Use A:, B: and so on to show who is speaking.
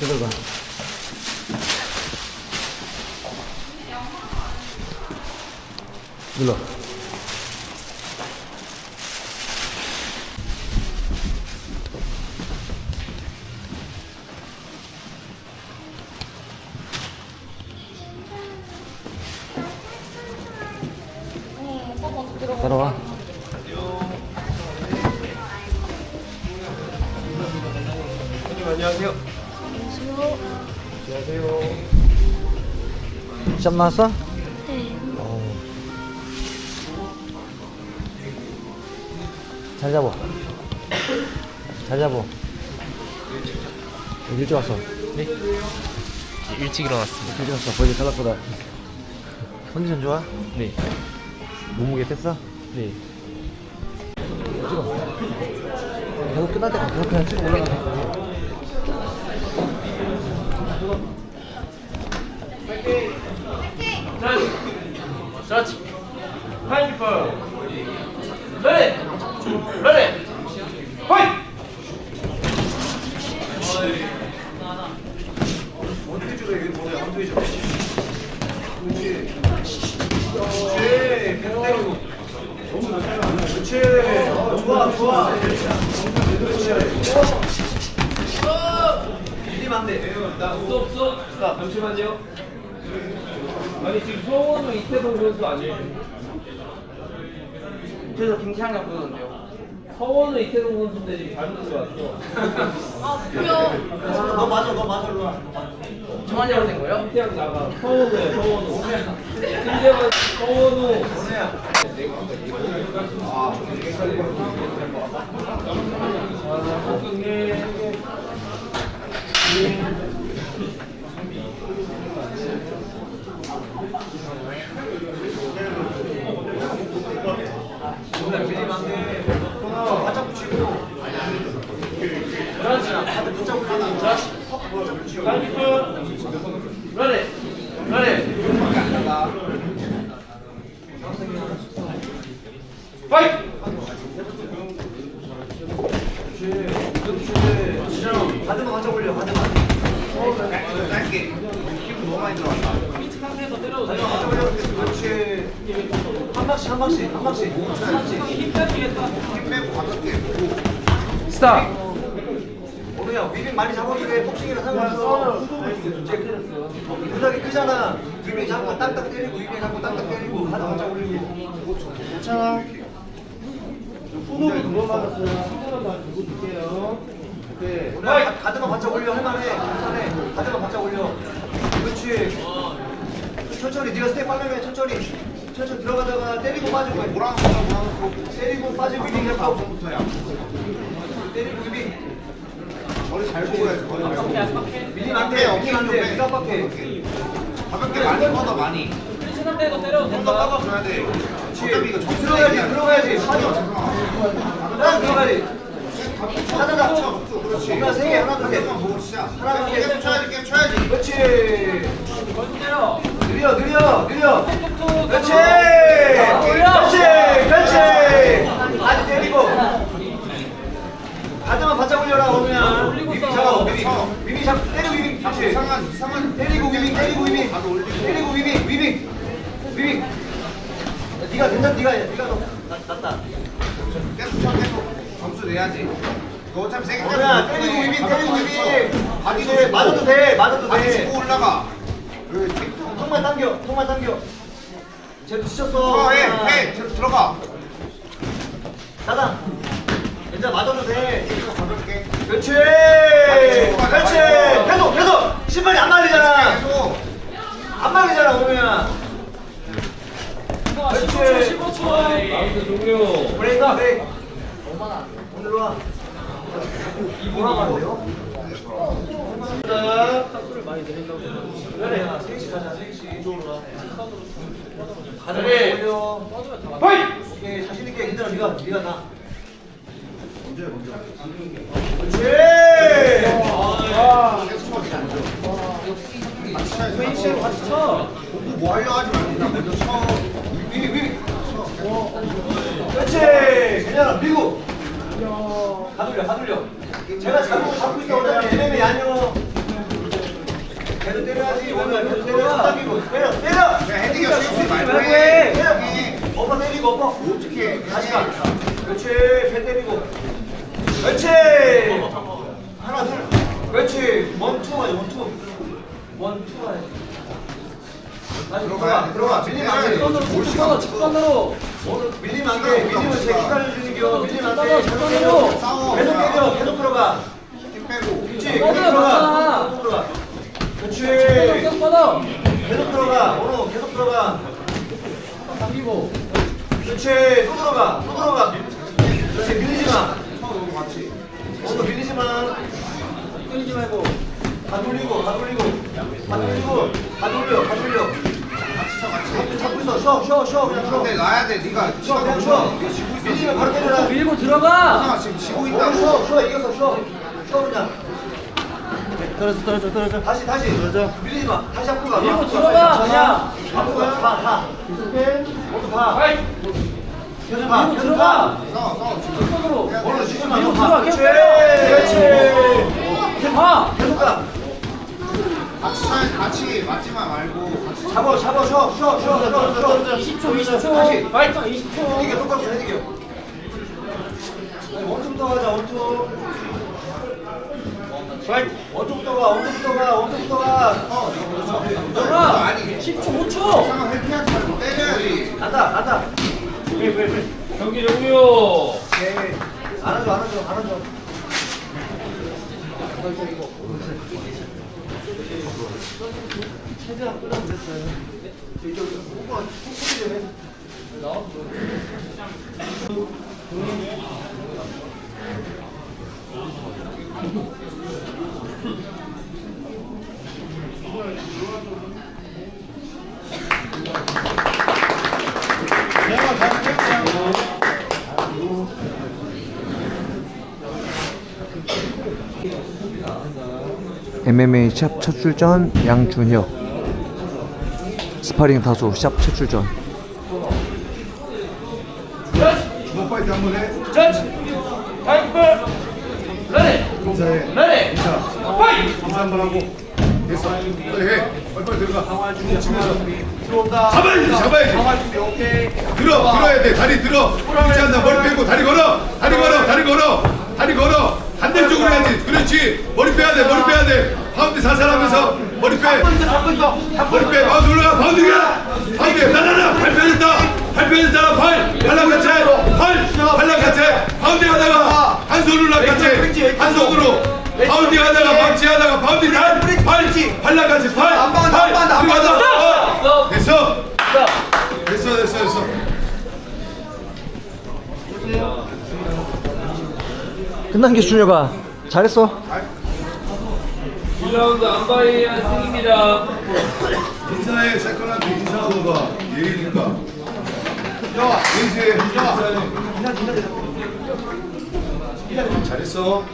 A: 들어가. 눌러. 따라와.
B: 안녕하세요. 안녕하세요.
A: 시험 나왔어?
C: 네.
A: 어. 잘 잡어. 잘 잡어. 일찍 왔어.
B: 네. 일찍 일어났습니다.
A: 일찍 왔어. 보이지 생각보다. 컨디션 좋아?
B: 네.
A: 몸무게 뺐어?
B: 네.
A: 찍어. 계속 끝날 때까지 계속 그냥 찍어 올라가.
B: 스톱. 잠시만요. 아니 지금 성원우 이태동 선수 아니에요?
D: 그래서 김태환이가 보던데요
B: 성원우 이태동 선수인데 지금 잘못 들어왔어.
D: 너 맞아 너 맞아 일로 와 정한이라고 된 거예요?
B: 김태형 나가. 성원우야 성원우. 김재환 성원우.
D: 밀리면 안돼 바짝 붙이고 다들 붙잡고 가나
B: 레디. 레디. 파이.
D: 가드만 바짝 올려 가드만.
E: 짧게. 힘 너무 많이 들어갔다.
D: 바짝 올려 그렇지 한 방씩. 한 방씩. 한 방씩. 한 방씩
E: 힘 빼고 가볍게.
B: 스탑.
D: 오늘야 위빙 많이 잡아주게 복싱이랑 상관없어. 이제 부닥이 크잖아. 위빙 잡고 딱딱 때리고 위빙 잡고 딱딱 때리고 가드 바짝 올리고
E: 괜찮아
D: 오늘 가- 가드만 바짝 올려 할만해 할만해 가드만 바짝 올려 그렇지 천천히 네가 스텝 빨려면 천천히 들어가다가 때리고 빠지고
E: 몰아놓고 몰아놓고
D: 때리고 빠지고 잡고
E: 앞부터야.
D: 때리고 위빙
E: 머리 잘 보고 해야지 머리 잘 보고
D: 밀리면 안돼. 밀리면 안돼. 네가 빡해.
E: 가볍게 많이 뻗어 많이. 좀더 뻗어줘야 돼. 어차피 이거 점수
D: 들어가야지. 들어가야지. 빠져 하나 들어가야지. 하나다
E: 그렇지.
D: 하나 세개. 하나 두개. 하나.
E: 계속 쳐야지 계속 쳐야지
D: 그렇지. 느려 느려 느려 그렇지! 그렇지! 그렇지! 아주 때리고. 가드만 바짝 올려라 오면. 잡아 위빙. 위빙 잡 때리고 위빙 그렇지.
E: 이상한 이상한.
D: 때리고 위빙 때리고
E: 올리고.
D: 때리고 위빙 위빙. 위빙. 네가 괜찮 네가 해 네가 너 낫- 낫다.
E: 계속 쳐 계속 점수 내야지. 이거 어차피 세게
D: 뭐야 때리고 위빙 때리고 위빙.
E: 바디도
D: 이제 맞아도 돼 맞아도
E: 바디
D: 돼.
E: 짚고 올라가.
D: 통만 당겨 통만 당겨 쟤도 지쳤어.
E: 좋아 해해. 들어가.
D: 닫아 괜찮아 맞아도 돼.
E: 가볍게.
D: 그렇지. 그렇지. 계속 계속 신발이 안 말리잖아.
E: 계속.
D: 안 말리잖아 오늘야 그렇지.
B: 라운드 종료.
D: 브레이크. 브레이크. 오늘 와. 이보라고 하는데요?
B: 탑수를 많이 드린다고.
D: 그래 야 셋이 가자 셋이 이쪽으로 와 가자
B: 네.
D: 올려
B: 파이.
D: 오케이 자신 있게 힘들어 네가 네가 나
E: 먼저 해 먼저
D: 그렇지
E: 같이 쳐야지
D: 페이시로 같이 쳐
E: 공부 뭐 하려 하지 말고 그냥 먼저 쳐
D: 위 위 위위 그렇지 괜찮아 밀고 가돌려 가돌려 제가 잡고 잡고 있어 어차피 아니요 계속 때려. 때려.
E: 헤딩이 없이 말고 해.
B: 해.
D: 엎어 때리고 엎어.
E: 어떻게
D: 다시 가. 그렇지. 배 때리고. 그렇지. 하나 둘. 그렇지. 원투 하자 원투. 원투 하자. 다시 들어가. 들어가. 밀리면 안 돼.
B: 직선으로 직선으로
D: 밀리면 안 돼. 밀리면 제 기다려 주는 겨. 밀리면 안 돼.
B: 따라,
D: 계속. 때려. 계속 때려. 계속 들어가.
E: 힘 빼고
D: 그렇지. 계속 들어가. 계속 들어가. 그렇지.
B: 계속 뻗어
D: 계속 들어가. 오늘 계속 들어가.
B: 당기고
D: 그렇지. 또 들어가. 또 들어가. 그렇지. 밀리지 마. 오늘 밀리지 마.
B: 끌리지 말고
D: 다 돌리고, 다 돌리고, 다 돌리고, 다 돌려, 다 돌려. 잡고, 잡고 있어. 쉬어, 쉬어, 쉬어. 그냥 쉬어.
E: 근데 놔야 돼 네가
D: 쉬어, 그냥 쉬어. 밀리면 바로 때려라.
B: 밀고 들어가
E: 하나 지금 지고 있다고
D: 쉬어, 쉬어. 이겼어, 쉬어. 쉬어 그냥.
A: 떨어져 떨어져 떨어져
D: 다시, 다시. 밀리지 마. 다시 앞으로 가.
B: 밀고 들어가,
D: 가.
B: 그냥.
D: 앞으로 가. 가, 가. 계속해. 모두 가. 계속 가. 계속
B: 들어가
D: 가.
E: 싸워 싸워
D: 쉬지 마.
B: 밀고. 들어가, 계속
D: 그렇지. 그렇지.
B: 가
D: 계속 가.
E: 같이 차- 같이 맞지만 말고 같이
D: 잡아, 잡아, 쉬어, 쉬어, 쉬어, 쉬어, 쉬어.
B: 20초
D: 다시.
B: 20초 파이팅 20초
D: 이게 똑바로 해야 되게요. 원투 부터 가자, 원투. 원투부터 가, 원투부터 가, 원투부터 가. 어,
E: 아니
B: 10초 5초
E: 상황 회피하지 말고 때려야지
D: 간다, 간다.
B: 경기 종료
D: 오케이. 안아줘, 안아줘, 안아줘. 최대한 끌어면 됐어요. 콩콩 콩콩이 좀 해.
A: MMA 샵 첫 출전 양준혁 스파링 다수 샵 첫 출전
E: 주먹 파이트 한번 해
B: 저치 파이프 레디
E: 인사해
B: 레디
E: 인사
B: 파이트
E: 인사 한번 하고. 됐어. 빨리 해. 빨리 빨리 들어가. 치면서
D: 들어온다.
E: 잡아야지 잡아야지
D: 상황 준비 오케이.
E: 들어 들어야 돼. 다리 들어. 그렇지 않나 머리 빼고 다리 걸어. 다리 걸어 다리 걸어. 다리 걸어. 반대쪽으로 해야지. 그렇지. 머리 빼야 돼. 머리 빼야 돼. 파운드 살살하면서 머리 빼. 머리 빼. 파운드 올라가. 파운드가. 파운드. 나나나. 발 펴졌다 발 펴졌다 발 발랑 같이 발 발랑 같이 파운드 하다가 한 손으로 같이 한 손으로 파운드 하다가 방치 하다가 파운드 발발 발랑 같이 발발 들어가다. 됐어. 됐어 됐어 됐어.
A: 끝난 게 준혁아. 잘했어.
B: 1라운드 안바이의 승입니다.
E: 인사해 세컨한테 인사하고 가. 예의니까 잘했어